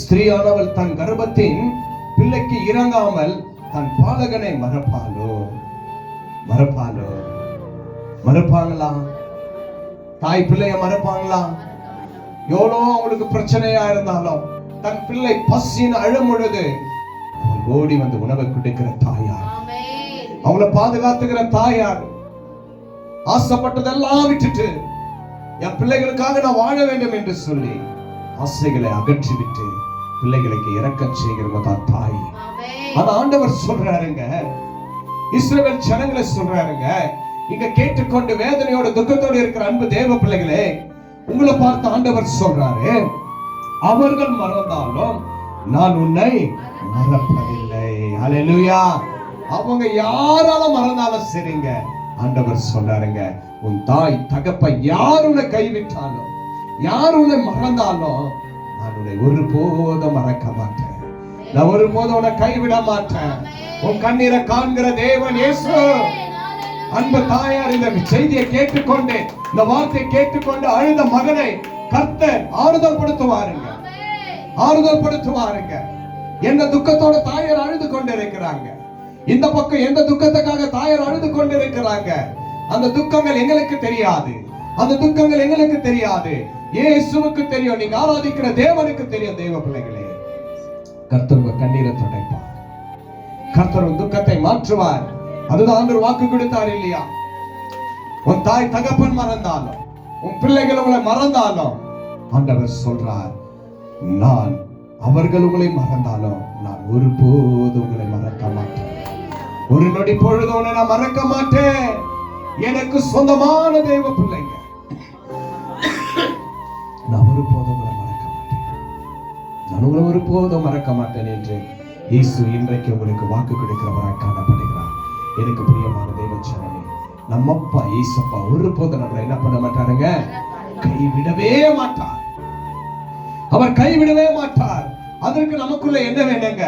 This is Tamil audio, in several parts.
ஸ்திரீயானவள் தன் கர்ப்பத்தின் பிள்ளைக்கு இறங்காமல் தன் பாலகனை மறப்பாளோ? மறப்பாளோ? மறப்பாங்களா? தாய் பிள்ளைய மறப்பாங்களா? எவ்வளோ அவங்களுக்கு பிரச்சனையா இருந்தாலும் தன் பிள்ளை பசின்னு அழும் பொழுது அவள் ஓடி வந்து உணவை கொடுக்கிற தாயார். அவங்கள பாதுகாத்துக்கிற தாயார். ஆசைப்பட்டதெல்லாம் விட்டுட்டு என் பிள்ளைகளுக்காக நான் வாழ வேண்டும் என்று சொல்லி ஆசைகளை அகற்றிவிட்டு பிள்ளைகளுக்கு இரக்கம் செய்கிறவங்க தான் தாய் ஆனா ஆண்டவர் சொல்றாருங்க. இஸ்ரவேல் ஜனங்களை சொல்றாருங்க. இங்க கேட்டுக்கொண்டு வேதனையோட துக்கத்தோடு இருக்கிற அன்பு தேவ பிள்ளைகளே உங்களை பார்த்து ஆண்டவர் சொல்றாரு. அவர்கள் மறந்தாலும் நான் உன்னை மறப்பதில்லை. அல்லேலூயா அவங்க யாரால மறந்தாலும் சரிங்க. ஆண்டவர் சொல்றாருங்க. உன் தாய் தகப்ப யார் உன்னை கைவிட்டாலும் யார் உன்னை மறந்தாலும் நான் உன்னை ஒருபோதும் மறக்க மாட்டேன். நான் ஒருபோதும் உன்னை கைவிட மாட்டேன். உன் கண்ணீரை காண்கிற தேவன் இயேசு. அன்பு தாயார் இந்த செய்தியை கேட்டுக்கொண்டு இந்த வார்த்தையை கேட்டுக்கொண்டு அழுத மகனை கர்த்தர் ஆறுதல் படுத்துவாருங்க ஆறுதல் படுத்துவாருங்க எந்த துக்கத்தோட தாயார் அழுது கொண்டு இருக்கிறாங்க இந்த பக்கம் எந்த துக்கத்துக்காக தாயார் அழுது கொண்டு இருக்கிறாங்க அந்த துக்கங்கள் எங்களுக்கு தெரியாது. அந்த துக்கங்கள் எங்களுக்கு தெரியாது. இயேசுவுக்கு தெரியும். நீங்க ஆராதிக்கிற தேவனுக்கு தெரியும் தேவ பிள்ளைகளே. கர்த்தர் உங்க கண்ணீரை துடைப்பார். கர்த்தர் துக்கத்தை மாற்றுவார். அதுதான் ஆண்டவர் வாக்கு கொடுத்தார் இல்லையா? உன் தாய் தகப்பன் மறந்தாலும் உன் பிள்ளைகள் உங்களை மறந்தாலும் ஆண்டவர் சொல்றார் நான் அவர்கள் உங்களை மறந்தாலும் நான் ஒருபோதும் உங்களை மறக்க மாட்டேன். ஒரு நொடி பொழுது உன்னை நான் மறக்க மாட்டேன். எனக்கு சொந்தமான தெய்வ பிள்ளை நான் ஒருபோதும் உங்களை மறக்க மாட்டேன். நான் உங்களை ஒருபோதும் மறக்க மாட்டேன் என்று இயேசு இன்றைக்கு உங்களுக்கு வாக்கு கொடுக்கிறவராக காணப்படுகிறார். எனக்கு பிரியமான தெய்வ ஜனமே நம்ம அப்பா இயேசப்பா ஒருபோதும் நம்மளை என்ன பண்ண மாட்டாருங்க? கைவிடவே மாட்டார். அவர் கைவிடவே மாட்டார். அதற்கு நமக்குள்ள என்ன வேணுங்க?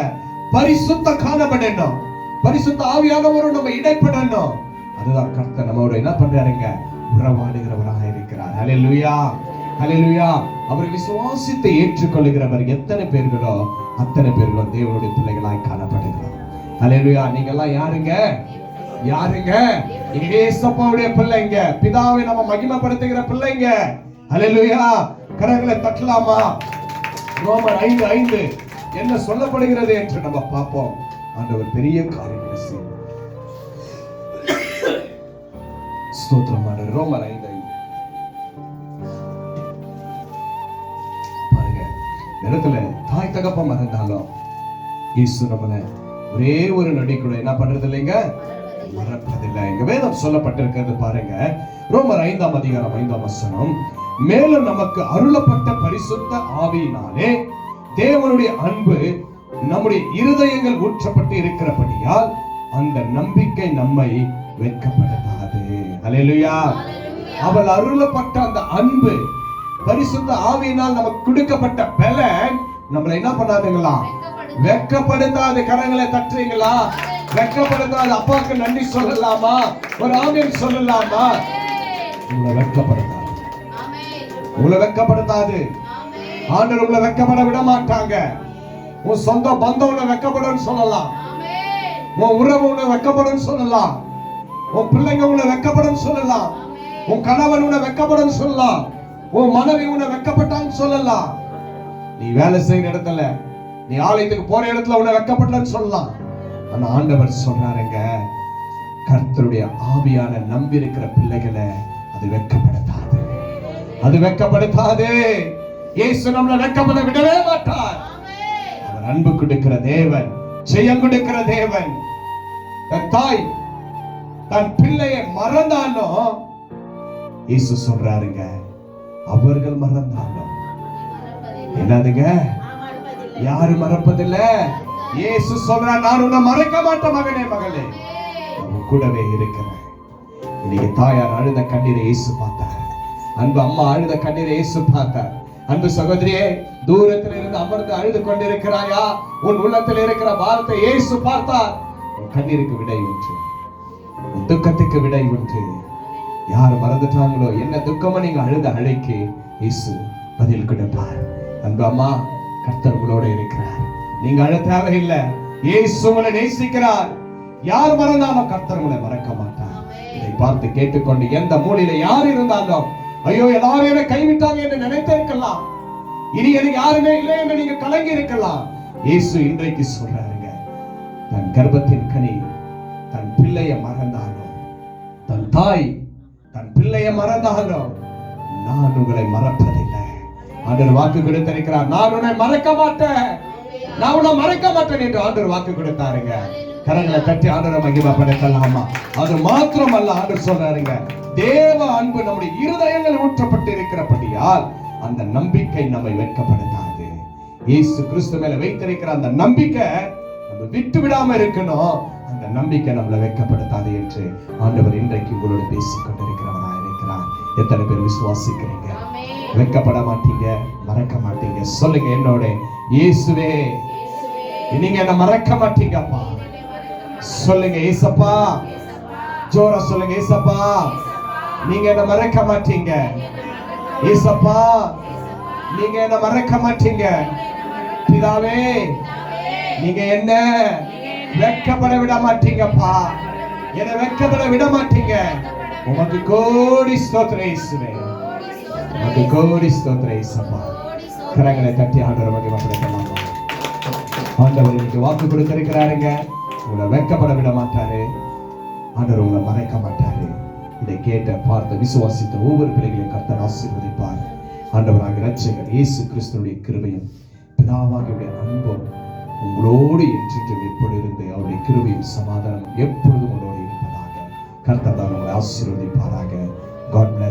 பரிசுத்த காணப்படணும் பரிசுத்த ஆவியானவரும் நம்ம இடைப்படணும் அதுதான் கர்த்தர் நம்மோட என்ன பண்றாருங்க? உறவாடுகிறவராக இருக்கிறார். ஹalleluya ஹalleluya. அவர் விசுவாசித்து ஏற்றுக்கொள்ளுகிறவர் எத்தனை பேர்களோ அத்தனை பேர்களோ தேவனுடைய பிள்ளைகளாய் காணப்படுகிறார். ஹalleluya. நீங்க எல்லாம் யாருங்க? யாருங்க? இயேசப்பாவுடைய பிள்ளைங்க. பிதாவை நம்ம மகிமைப்படுத்துகிற பிள்ளைங்க. ஹalleluya. கரங்களை தட்டலாமா? ரோமர் ஐந்து ஐந்து. என்ன சொல்லப்படுகிறது என்று நம்ம பார்ப்போம். ஆண்டவர் பெரிய காரியங்களை செய்வார். ரோமர் ஐந்து இடத்துல தாய் தகப்பம் இருந்தாலும் ஈசு நம்மள ஒரே ஒரு நொடி கூட என்ன பண்றது இல்லைங்க மறப்பதில்லை. எங்க வேதம் சொல்லப்பட்டிருக்கிறது பாருங்க. ரோமர் ஐந்தாம் அதிகாரம் ஐந்தாம் வசனம். மேலும் நமக்கு அருளப்பட்ட பரிசுத்த ஆவியினாலே தேவனுடைய அன்பு நம்முடைய இருதயங்கள் ஊற்றப்பட்டு இருக்கிறபடியால் அந்த நம்பிக்கை நம்மை வெட்கப்படுத்தாது. அல்லேலூயா அவள் அருளப்பட்ட அந்த அன்பு பரிசுத்த ஆவியினால் நமக்கு கொடுக்கப்பட்ட பலன் நம்மளை என்ன பண்ணாதுங்களா? வெட்கப்படுத்தாது கரங்களை தட்டுறீங்களா? வெட்கப்படுத்தாது அப்பாவுக்கு நன்றி சொல்லலாமா? ஒரு ஆவியன் சொல்லலாமா? உங்களை வெட்கப்படுத்தாது. உங்களை வெட்கப்படுத்தாது. ஆண்டவர் உங்களை வெட்கப்பட விட மாட்டாங்க. உன் சொந்த பந்தம் உன்னை வெட்கப்படும் சொல்லலாம். உன் உறவு உன்னை வெட்கப்படும் சொல்லலாம். உன் பிள்ளைங்க உன்னை வெட்கப்படும் சொல்லலாம். உன் கணவன் உன்னை வெட்கப்படும் சொல்லலாம். உன் மனைவி உன்னை வெக்கப்பட்டான்னு சொல்லலாம் நீ வேலை செய்யற இடத்துல நீ ஆலயத்துக்கு போற இடத்துல உன்னை வெக்கப்பட்டான்னு சொல்லலாம். ஆனா ஆண்டவர் சொல்றாருங்க கர்த்தருடைய ஆவியான நம்பி இருக்கிற பிள்ளைகளை அது வெட்கப்படுத்தாது அது வெக்கப்படுத்தாது. இயேசு நம்மளை வெக்கப்பட விடவே மாட்டார். அவர் அன்பு கொடுக்கிற தேவன் ஜெயம் கொடுக்கிற தேவன். தன் தாய் தன் பிள்ளையை மறந்தாலும் இயேசு சொல்றாருங்க அவர்கள் மறந்தாங்க என்னதுங்க? யாரு மறப்பதில்ல. இயேசு சொல்ற நான் உன்னை மறக்க மாட்டேன் மகனே மகளே. உன் கூடவே இருக்கிறேன் இன்னைக்கு தாயார் அழுத கண்ணீரை இயேசு பார்த்தார். அன்பு அம்மா அழுத கண்ணீரை இயேசு பார்த்தார். அன்பு சகோதரியே தூரத்தில் இருந்து அமர்ந்து அழுது கொண்டிருக்கிறாயா? உன் உள்ளத்தில் இருக்கிற பாரத்தை இயேசு பார்த்தார். உன் கண்ணீருக்கு விடை உண்டு. உன் துக்கத்துக்கு விடை உண்டு. யார் மறந்துட்டாங்களோ என்ன துக்கமா நீங்க அழுத அழைக்கு இயேசு பதில் கொடுப்பார். அன்பு அம்மா கர்த்தர் உங்களோட இருக்கிறார். நீங்க அழ தேவையில்லை. இயேசு உங்களை நேசிக்கிறார். யார் மறந்தாலும் கர்த்தர் உங்களை மறக்க மாட்டார். இதை பார்த்து கேட்டுக்கொண்டு எந்த மூலையில யார் இருந்தாலும் ஐயோ எல்லாரும் என்ன கைவிட்டாங்க என்று நினைத்திருக்கலாம் இனி எனக்கு யாருமே இல்லை என்று நீங்க கலங்கி இருக்கலாம். இயேசு இன்றைக்கு சொல்றாருங்க தன் கர்ப்பத்தின் கனி தன் பிள்ளைய மறந்தாலும் தன் தாய் தன் பிள்ளைய மறந்தாலும் நான் உங்களை மறப்பதில்லை. ஆண்டவர் வாக்கு கொடுத்திருக்கிறார். நான் உன்னை மறக்க மாட்டேன். நான் உன்னை மறக்க மாட்டேன் என்று ஆண்டவர் வாக்கு கொடுத்தாருங்க. கரங்களை தட்டி ஆண்டரை மகிமப்படுத்தலாமா? அது மாத்திரமல்ல ஆண்டர் சொல்றாருங்க. தேவ அன்பு நம்முடைய இருதயங்கள் ஊற்றப்பட்டு இருக்கிறபடியால் அந்த நம்பிக்கை நம்மை வெட்கப்படுத்தாது. இயேசு கிறிஸ்து மேல வைத்திருக்கிற அந்த நம்பிக்கை நம்ம விட்டு விடாம இருக்கணும். நம்பிக்கை நம்மளை வெட்கப்படுத்தாது என்று ஆண்டவர் இன்றைக்கு உங்களோட பேசிக் கொண்டிருக்கிறவராக இருக்கிறார். எத்தனை பேர் விசுவாசிக்கிறீங்க? வெட்கப்பட மாட்டீங்க மறக்க மாட்டீங்க. சொல்லுங்க என்னோட இயேசுவே நீங்க என்ன மறக்க மாட்டீங்கப்பா சொல்லுங்க ஏசப்பா. ஜோரா சொல்லுங்க ஏசப்பா. நீங்க என்ன மறக்க மாட்டீங்க. ஏசப்பா. நீங்க என்ன மறக்க மாட்டீங்க. பிதாவே நீங்க என்ன? வெக்கப்பட விட மாட்டீங்கப்பா என்ன வெக்கப்பட விட மாட்டீங்க உமக்கு கோடி ஸ்தோத்திரம் இயேசுவே. உமக்கு கோடி ஸ்தோத்திரம் இயேசப்பா. கரங்களை தட்டி ஆண்டவர் மகிமைப்படுத்தலாமா? ஆண்டவர் இன்னைக்கு வாக்கு கொடுத்திருக்கிறாருங்க. உங்களை வெட்கப்பட விட மாட்டாரு ஆண்டவர் உங்களை மறைக்க மாட்டாரு இதை கேட்ட பார்த்த விசுவாசித்த ஒவ்வொரு பிள்ளைகளையும் கர்த்தர் ஆசீர்வதிப்பார். ஆண்டவராக இரட்சகர் இயேசு கிறிஸ்துடைய கிருபையும் பிதாவாகிய அன்பும் உங்களோடு என்றென்றும் எப்படி இருந்து அவருடைய கிருபையும் சமாதானம் எப்பொழுதும் உங்களோடு இருப்பதாக கர்த்தர் தான் உங்களை ஆசீர்வதிப்பாராக காட்